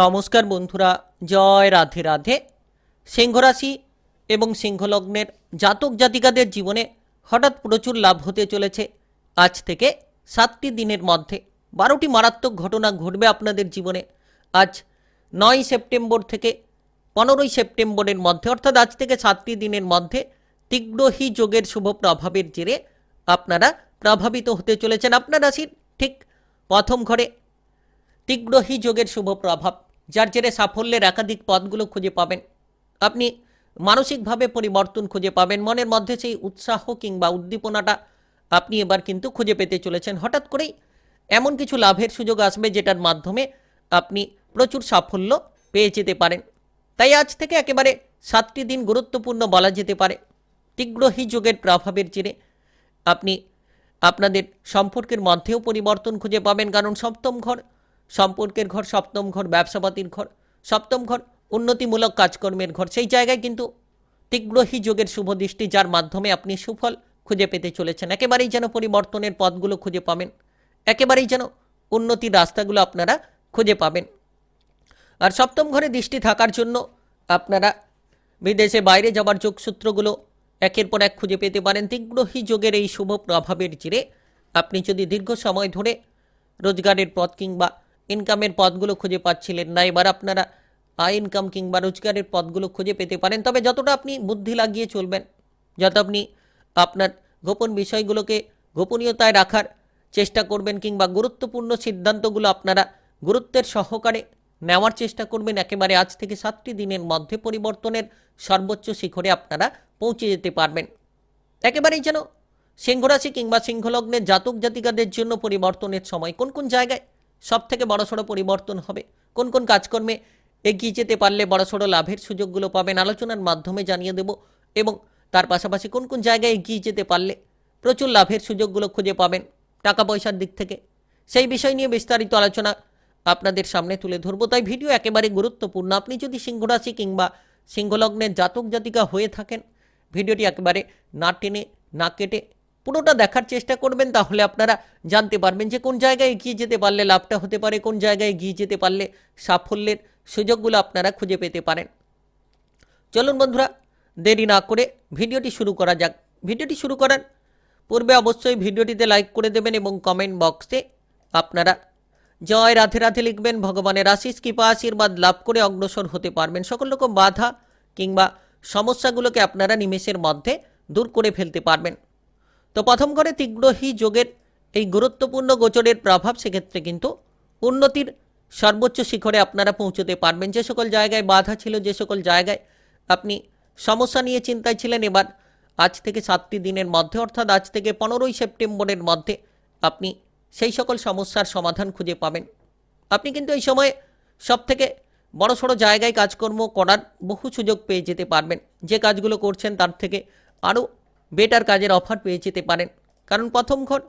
নমস্কার বন্ধুরা, জয় রাধে রাধে। সিংহরাশি এবং সিংহলগ্নের জাতক জাতিকাদের জীবনে হঠাৎ প্রচুর লাভ হতে চলেছে। আজ থেকে সাতটি দিনের মধ্যে বারোটি মারাত্মক ঘটনা ঘটবে আপনাদের জীবনে। আজ নয় সেপ্টেম্বর থেকে পনেরোই সেপ্টেম্বরের মধ্যে, অর্থাৎ আজ থেকে সাতটি দিনের মধ্যে তীব্রহী যোগের শুভ প্রভাবের জেরে আপনারা প্রভাবিত হতে চলেছেন। আপনার রাশির ঠিক প্রথম ঘরে তীব্রহী যোগের শুভ প্রভাব, যার জেরে সাফল্যের একাধিক পথগুলো খুঁজে পাবেন। আপনি মানসিকভাবে পরিবর্তন খুঁজে পাবেন, মনের মধ্যে সেই উৎসাহ কিংবা উদ্দীপনাটা আপনি এবার কিন্তু খুঁজে পেতে চলেছেন। হঠাৎ করেই এমন কিছু লাভের সুযোগ আসবে যেটার মাধ্যমে আপনি প্রচুর সাফল্য পেয়ে যেতে পারেন। তাই আজ থেকে একেবারে সাতটি দিন গুরুত্বপূর্ণ বলা যেতে পারে। তীব্রহী যোগের প্রভাবের জেরে আপনি আপনাদের সম্পর্কের মধ্যেও পরিবর্তন খুঁজে পাবেন, কারণ সপ্তম ঘর সম্পর্কের ঘর, সপ্তম ঘর, ব্যবসাপাতির ঘর, সপ্তম ঘর, উন্নতিমূলক কাজকর্মের ঘর। সেই জায়গায় কিন্তু তীব্রহী যোগের শুভ দৃষ্টি, যার মাধ্যমে আপনি সুফল খুঁজে পেতে চলেছেন। একেবারেই যেন পরিবর্তনের পথগুলো খুঁজে পাবেন। একেবারেই যেন উন্নতির রাস্তাগুলো আপনারা খুঁজে পাবেন। আর সপ্তম ঘরে দৃষ্টি থাকার জন্য আপনারা বিদেশে বাইরে যাবার যোগসূত্রগুলো একের পর এক খুঁজে পেতে পারেন। তীব্রহী যোগের এই শুভ প্রভাবের জেরে আপনি যদি দীর্ঘ সময় ধরে রোজগারের পথ কিংবা ইনকামের পথগুলো খুঁজে পাচ্ছিলেন না। এবার আপনারা আয় ইনকাম কিংবা রোজগারের পথগুলো খুঁজে পেতে পারেন। তবে যতটা আপনি বুদ্ধি লাগিয়ে চলবেন, যত আপনি আপনার গোপন বিষয়গুলোকে গোপনীয়তায় রাখার চেষ্টা করবেন কিংবা গুরুত্বপূর্ণ সিদ্ধান্তগুলো আপনারা গুরুত্বের সহকারে নেওয়ার চেষ্টা করবেন, একেবারে আজ থেকে সাতটি দিনের মধ্যে পরিবর্তনের সর্বোচ্চ শিখরে আপনারা পৌঁছে যেতে পারবেন। একেবারেই যেন সিংহরাশি কিংবা সিংহলগ্নের জাতক জাতিকাদের জন্য পরিবর্তনের সময় কোন কোন জায়গায় সব থেকে বড়সড় পরিবর্তন হবে। কোন কোন কাজকর্মে এগিয়ে যেতে পারলে বড়সড় লাভের সুযোগগুলো পাবেন আলোচনার মাধ্যমে জানিয়ে দেব এবং তার পাশাপাশি কোন কোন জায়গায় এগিয়ে যেতে পারলে প্রচুর লাভের সুযোগগুলো খুঁজে পাবেন টাকা পয়সার দিক থেকে। সেই বিষয় নিয়ে বিস্তারিত আলোচনা আপনাদের সামনে তুলে ধরবো। তাই ভিডিও একেবারে গুরুত্বপূর্ণ। আপনি যদি সিংহরাশি কিংবা সিংহলগ্নের জাতক জাতিকা হয়ে থাকেন, ভিডিওটি একেবারে না টেনে, না কেটে পুরোটা দেখার চেষ্টা করবেন, তাহলে আপনারা জানতে পারবেন যে কোন জায়গায় এগিয়ে যেতে পারলে লাভটা হতে পারে, কোন জায়গায় এগিয়ে যেতে পারলে সাফল্যের সুযোগগুলো আপনারা খুঁজে পেতে পারেন। চলুন বন্ধুরা, দেরি না করে ভিডিওটি শুরু করা যাক। ভিডিওটি শুরু করার পূর্বে অবশ্যই ভিডিওটিতে লাইক করে দেবেন এবং কমেন্ট বক্সে আপনারা জয় রাধে রাধে লিখবেন, ভগবানের আশিস কৃপা, আশীর্বাদ লাভ করে অগ্রসর হতে পারবেন। সকল রকম বাধা কিংবা সমস্যাগুলোকে আপনারা নিমেষের মধ্যে দূর করে ফেলতে পারবেন। তো প্রথম করে তীব্রহী যোগের এই গুরুত্বপূর্ণ গোচরের প্রভাব সেক্ষেত্রে কিন্তু উন্নতির সর্বোচ্চ শিখরে আপনারা পৌঁছতে পারবেন। যে সকল জায়গায় বাধা ছিল, যে সকল জায়গায় আপনি সমস্যা নিয়ে চিন্তায় ছিলেন, এবার আজ থেকে সাতটি দিনের মধ্যে, অর্থাৎ আজ থেকে পনেরোই সেপ্টেম্বরের মধ্যে আপনি সেই সকল সমস্যার সমাধান খুঁজে পাবেন। আপনি কিন্তু এই সময়ে সব থেকে বড় সড়ো জায়গায় কাজকর্ম করার বহু সুযোগ পেয়ে যেতে পারবেন। যে কাজগুলো করছেন, তার থেকে আরও বেটার কাজের অফার পেয়ে যেতে পারেন। কারণ প্রথম ঘর,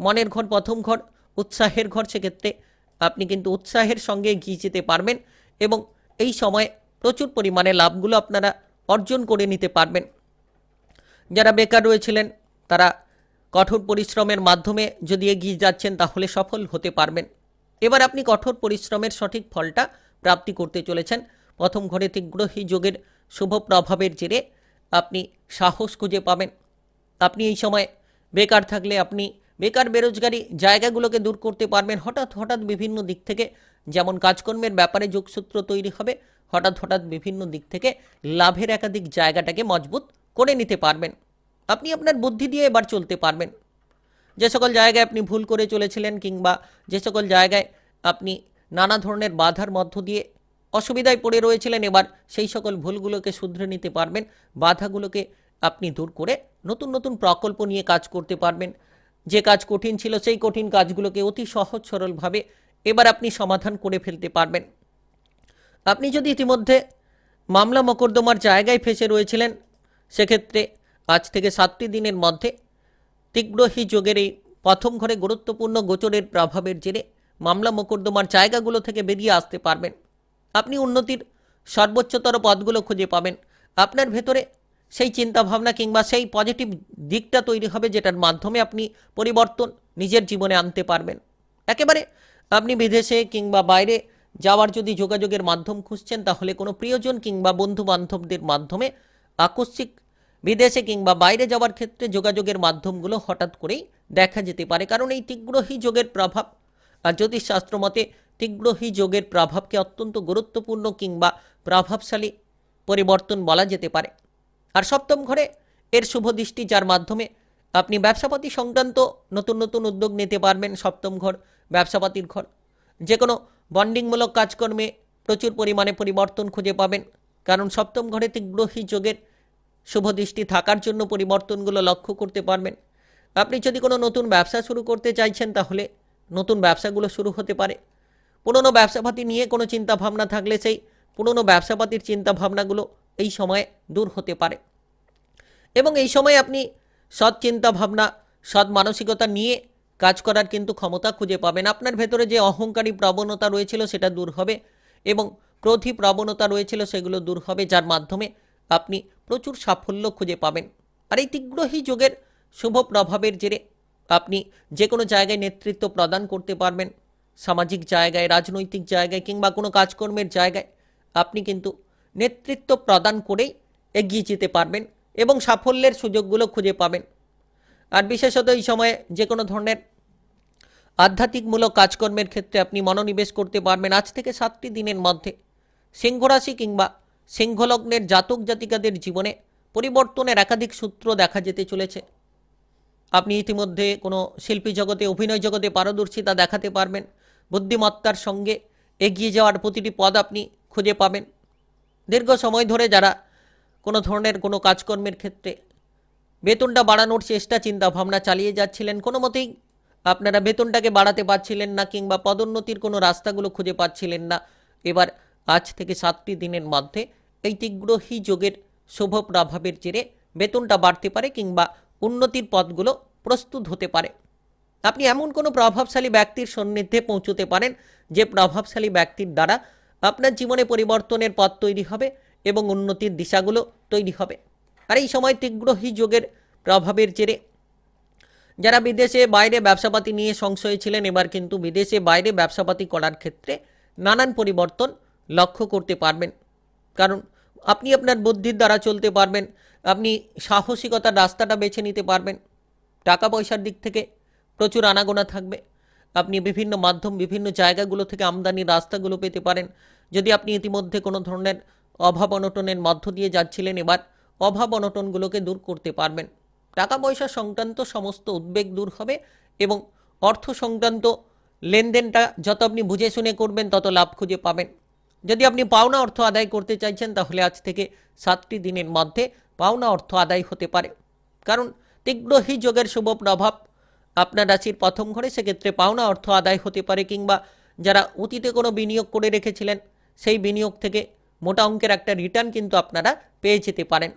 মনের ঘর প্রথম ঘর, উৎসাহের ঘর সেক্ষেত্রে আপনি কিন্তু উৎসাহের সঙ্গে এগিয়ে যেতে পারবেন এবং এই সময়ে প্রচুর পরিমাণে লাভগুলো আপনারা অর্জন করে নিতে পারবেন। যারা বেকার রয়েছিলেন, তারা কঠোর পরিশ্রমের মাধ্যমে যদি এগিয়ে যাচ্ছেন, তাহলে সফল হতে পারবেন। এবার আপনি কঠোর পরিশ্রমের সঠিক ফলটা প্রাপ্তি করতে চলেছেন। প্রথম ঘরে তীব্রহী যোগের শুভ প্রভাবের জেরে আপনি সাহস খুঁজে পাবেন। আপনি এই সময় বেকার থাকলে আপনি বেকার বেরোজগারি জায়গাগুলোকে দূর করতে পারবেন। হঠাৎ হঠাৎ বিভিন্ন দিক থেকে যেমন কাজকর্মের ব্যাপারে যোগসূত্র তৈরি হবে, হঠাৎ হঠাৎ বিভিন্ন দিক থেকে লাভের একাধিক জায়গাটাকে মজবুত করে নিতে পারবেন। আপনি আপনার বুদ্ধি দিয়ে এবার চলতে পারবেন। যে সকল জায়গায় আপনি ভুল করে চলেছিলেন কিংবা যে সকল জায়গায় আপনি নানা ধরনের বাধার মধ্য দিয়ে অসুবিধায় পড়ে রয়েছিলেন, এবার সেই সকল ভুলগুলোকে শুধরে নিতে পারবেন। বাধাগুলোকে আপনি দূর করে নতুন নতুন প্রকল্প নিয়ে কাজ করতে পারবেন। যে কাজ কঠিন ছিল সেই কঠিন কাজগুলোকে অতি সহজ সরলভাবে এবার আপনি সমাধান করে ফেলতে পারবেন। আপনি যদি ইতিমধ্যে মামলা মকদ্দমার জায়গায় ফেসে রয়েছিলেন, সেক্ষেত্রে আজ থেকে সাতটি দিনের মধ্যে তীব্রহী যোগের এই প্রথম ঘরে গুরুত্বপূর্ণ গোচরের প্রভাবের জেরে মামলা মোকদ্দমার জায়গাগুলো থেকে বেরিয়ে আসতে পারবেন। আপনি উন্নতির সর্বোচ্চতর পদগুলো খুঁজে পাবেন। আপনার ভেতরে সেই চিন্তাভাবনা কিংবা সেই পজিটিভ দিকটা তৈরি হবে যেটার মাধ্যমে আপনি পরিবর্তন নিজের জীবনে আনতে পারবেন। একেবারে আপনি বিদেশে কিংবা বাইরে যাওয়ার যদি যোগাযোগের মাধ্যম খুঁজছেন, তাহলে কোনো প্রিয়জন কিংবা বন্ধু বান্ধবদের মাধ্যমে আকস্মিক বিদেশে কিংবা বাইরে যাওয়ার ক্ষেত্রে যোগাযোগের মাধ্যমগুলো হঠাৎ করেই দেখা যেতে পারে। কারণ এই তীব্রহী যোগের প্রভাব আর জ্যোতিষশাস্ত্র মতে তীব্রহী যোগের প্রভাবকে অত্যন্ত গুরুত্বপূর্ণ কিংবা প্রভাবশালী পরিবর্তন বলা যেতে পারে। আর সপ্তম ঘরে এর শুভ দৃষ্টি যার মাধ্যমে আপনি ব্যবসাপাতি সংক্রান্ত নতুন নতুন উদ্যোগ নিতে পারবেন সপ্তম ঘর, ব্যবসাপাতির ঘর। যে কোনো বন্ডিংমূলক কাজকর্মে প্রচুর পরিমাণে পরিবর্তন খুঁজে পাবেন, কারণ সপ্তম ঘরে তীব্রহী যোগের শুভ দৃষ্টি থাকার জন্য পরিবর্তনগুলো লক্ষ্য করতে পারবেন। আপনি যদি কোনো নতুন ব্যবসা শুরু করতে চাইছেন, তাহলে নতুন ব্যবসাগুলো শুরু হতে পারে। পুরনো ব্যবসাপাতি নিয়ে কোনো চিন্তাভাবনা থাকলে সেই পুরনো ব্যবসাপাতির চিন্তা ভাবনাগুলো এই সময়ে দূর হতে পারে। এবং এই সময় আপনি সৎ চিন্তা ভাবনা সৎ মানসিকতা নিয়ে কাজ করার কিন্তু ক্ষমতা খুঁজে পাবেন। আপনার ভেতরে যে অহংকারী প্রবণতা রয়েছিল সেটা দূর হবে এবং ক্রোধী প্রবণতা রয়েছিল সেগুলো দূর হবে, যার মাধ্যমে আপনি প্রচুর সাফল্য খুঁজে পাবেন। আর এই তীব্রহী যোগের শুভ প্রভাবের জেরে আপনি যে কোনো জায়গায় নেতৃত্ব প্রদান করতে পারবেন। সামাজিক জায়গায়, রাজনৈতিক জায়গায় কিংবা কোনো কাজকর্মের জায়গায় আপনি কিন্তু নেতৃত্ব প্রদান করেই এগিয়ে যেতে পারবেন এবং সাফল্যের সুযোগগুলো খুঁজে পাবেন। আর বিশেষত এই সময়ে যে কোনো ধরনের আধ্যাত্মিকমূলক কাজকর্মের ক্ষেত্রে আপনি মনোনিবেশ করতে পারবেন আজ থেকে সাতটি দিনের মধ্যে। সিংহরাশি কিংবা সিংহলগ্নের জাতক জাতিকাদের জীবনে পরিবর্তনের একাধিক সূত্র দেখা যেতে চলেছে। আপনি ইতিমধ্যে কোনো শিল্পী জগতে, অভিনয় জগতে পারদর্শিতা দেখাতে পারবেন। বুদ্ধিমত্তার সঙ্গে এগিয়ে যাওয়ার প্রতিটি পদ আপনি খুঁজে পাবেন। দীর্ঘ সময় ধরে যারা কোনো ধরনের কোনো কাজকর্মের ক্ষেত্রে বেতনটা বাড়ানোর চেষ্টা চিন্তা ভাবনা চালিয়ে যাচ্ছিলেন, কোনো মতেই আপনারা বেতনটাকে বাড়াতে পারছিলেন না কিংবা পদোন্নতির কোনো রাস্তাগুলো খুঁজে পাচ্ছিলেন না। এবার আজ থেকে সাতটি দিনের মধ্যে এই তীব্রহী যোগের শুভ প্রভাবের জেরে বেতনটা বাড়তে পারে কিংবা উন্নতির পথগুলো প্রস্তুত হতে পারে। আপনি এমন কোনো প্রভাবশালী ব্যক্তির সান্নিধ্যে পৌঁছতে পারেন যে প্রভাবশালী ব্যক্তির দ্বারা আপনার জীবনে পরিবর্তনের পথ তৈরি হবে এবং উন্নতির দিশাগুলো তৈরি হবে। আর এই সময় তীব্রহী যোগের প্রভাবের জেরে যারা বিদেশে বাইরে ব্যবসাপাতি নিয়ে সংশয়ে ছিলেন, এবার কিন্তু বিদেশে বাইরে ব্যবসাপাতি করার ক্ষেত্রে নানান পরিবর্তন লক্ষ্য করতে পারবেন। কারণ আপনি আপনার বুদ্ধির দ্বারা চলতে পারবেন, আপনি সাহসিকতার রাস্তাটা বেছে নিতে পারবেন, টাকা পয়সার দিক থেকে প্রচুর আনাগোনা থাকবে। আপনি বিভিন্ন মাধ্যম, বিভিন্ন জায়গাগুলো থেকে আমদানির রাস্তাগুলো পেতে পারেন। যদি আপনি ইতিমধ্যে কোনো ধরনের অভাব অনটনের মধ্য দিয়ে যাচ্ছিলেন, এবার অভাব অনটনগুলোকে দূর করতে পারবেন। টাকা পয়সা সংক্রান্ত সমস্ত উদ্বেগ দূর হবে এবং অর্থ সংক্রান্ত লেনদেনটা যত আপনি বুঝে শুনে করবেন, তত লাভ খুঁজে পাবেন। যদি আপনি পাওনা অর্থ আদায় করতে চাইছেন, তাহলে আজ থেকে সাতটি দিনের মধ্যে পাওনা অর্থ আদায় হতে পারে। কারণ তীব্রহী যোগের শুভ প্রভাব আপনার রাশির প্রথম ঘরে সেক্ষেত্রে পাওনা অর্থ আদায় হতে পারে কিংবা যারা অতীতে কোনো বিনিয়োগ করে রেখেছিলেন, সেই বিনিয়োগ থেকে মোটা অঙ্কের একটা রিটার্ন কিন্তু আপনারা পেয়ে যেতে পারেন।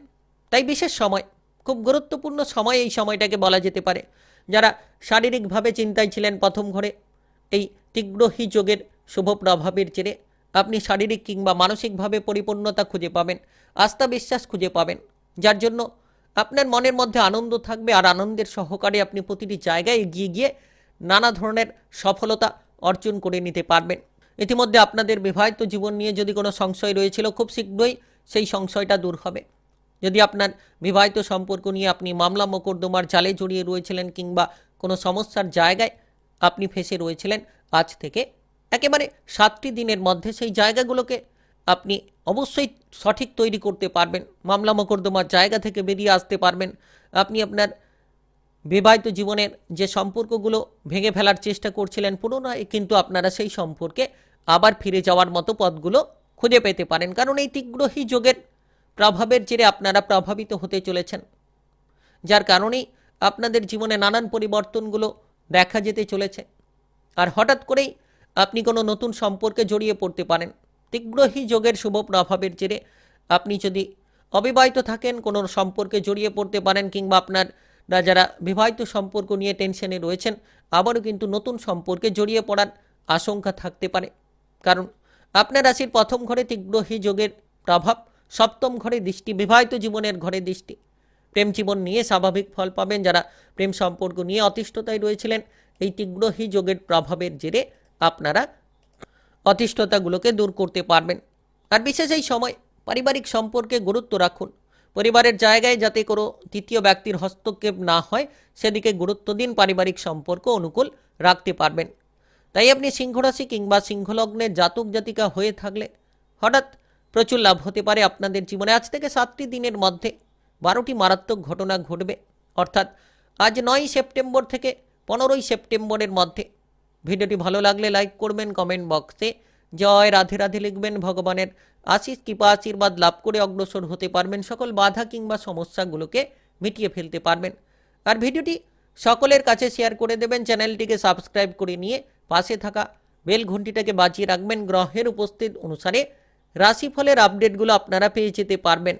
তাই বিশেষ সময়, খুব গুরুত্বপূর্ণ সময় এই সময়টাকে বলা যেতে পারে। যারা শারীরিকভাবে চিন্তায় ছিলেন প্রথম ঘরে, এই তীব্রহী যোগের শুভ প্রভাবের জেরে আপনি শারীরিক কিংবা মানসিকভাবে পরিপূর্ণতা খুঁজে পাবেন, আস্থা বিশ্বাস খুঁজে পাবেন, যার জন্য আপনার মনের মধ্যে আনন্দ থাকবে আর আনন্দের সহকারে আপনি প্রতিটি জায়গায় এগিয়ে গিয়ে নানা ধরনের সফলতা অর্জন করে নিতে পারবেন। ইতিমধ্যে আপনাদের বিবাহিত জীবন নিয়ে যদি কোনো সংশয় রয়েছিল, খুব শীঘ্রই সেই সংশয়টা দূর হবে। যদি আপনার বিবাহিত সম্পর্ক নিয়ে আপনি মামলা মোকদ্দমার জালে জড়িয়ে রয়েছিলেন কিংবা কোনো সমস্যার জায়গায় আপনি ফেসে রয়েছিলেন, আজ থেকে একেবারে সাতটি দিনের মধ্যে সেই জায়গাগুলোকে আপনি অবশ্যই সঠিক তৈরি করতে পারবেন, মামলা মোকদ্দমার জায়গা থেকে বেরিয়ে আসতে পারবেন। আপনি আপনার বিবাহিত জীবনের যে সম্পর্কগুলো ভেঙে ফেলার চেষ্টা করছিলেন, পুনরায় কিন্তু আপনারা সেই সম্পর্কে আবার ফিরে যাওয়ার মতো পথগুলো খুঁজে পেতে পারেন। কারণ এই তীব্রহী যোগের প্রভাবের জেরে আপনারা প্রভাবিত হতে চলেছেন। যার কারণেই আপনাদের জীবনে নানান পরিবর্তনগুলো দেখা যেতে চলেছে। আর হঠাৎ করেই আপনি কোনো নতুন সম্পর্কে জড়িয়ে পড়তে পারেন। তীব্রহী যোগের শুভ প্রভাবের জেরে আপনি যদি অবিবাহিত থাকেন, কোনো সম্পর্কে জড়িয়ে পড়তে পারেন কিংবা আপনার যারা বিবাহিত সম্পর্ক নিয়ে টেনশনে রয়েছেন, আবারও কিন্তু নতুন সম্পর্কে জড়িয়ে পড়ার আশঙ্কা থাকতে পারে। কারণ আপনার রাশির প্রথম ঘরে তীব্রহী যোগের প্রভাব, সপ্তম ঘরে দৃষ্টি, বিবাহিত জীবনের ঘরে দৃষ্টি। প্রেম জীবন নিয়ে স্বাভাবিক ফল পাবেন যারা প্রেম সম্পর্ক নিয়ে অতিষ্ঠতায় রয়েছিলেন। এই তীব্রহী যোগের প্রভাবের জেরে আপনারা অতিষ্ঠতাগুলোকে দূর করতে পারবেন। আর বিশেষ এই সময় পারিবারিক সম্পর্কে গুরুত্ব রাখুন। পরিবারের জায়গায় যাতে কোনো তৃতীয় ব্যক্তির হস্তক্ষেপ না হয়, সেদিকে গুরুত্ব দিন, পারিবারিক সম্পর্ক অনুকূল রাখতে পারবেন। তাই আপনি সিংহরাশি কিংবা সিংহলগ্নে জাতক জাতিকা হয়ে থাকলে হঠাৎ প্রচুর লাভ হতে পারে আপনাদের জীবনে। আজ থেকে সাতটি দিনের মধ্যে বারোটি মারাত্মক ঘটনা ঘটবে। অর্থাৎ আজ নয় সেপ্টেম্বর থেকে পনেরোই সেপ্টেম্বরের মধ্যে ভিডিওটি ভালো লাগলে লাইক করবেন কমেন্ট বক্সে। জয় রাধে রাধে লিখবেন ভগবানের। আশিস, কৃপা, আশীর্বাদ লাভ করে অগ্রসর হতে পারবেন। সকল বাধা কিংবা সমস্যাগুলোকে মিটিয়ে ফেলতে পারবেন। আর ভিডিওটি সকলের কাছে শেয়ার করে দেবেন। চ্যানেলটিকে সাবস্ক্রাইব করে নিয়ে পাশে থাকা বেল ঘন্টিটাকে বাজিয়ে রাখবেন। গ্রহের উপস্থিত অনুসারে রাশিফলের আপডেটগুলো আপনারা পেয়ে যেতে পারবেন।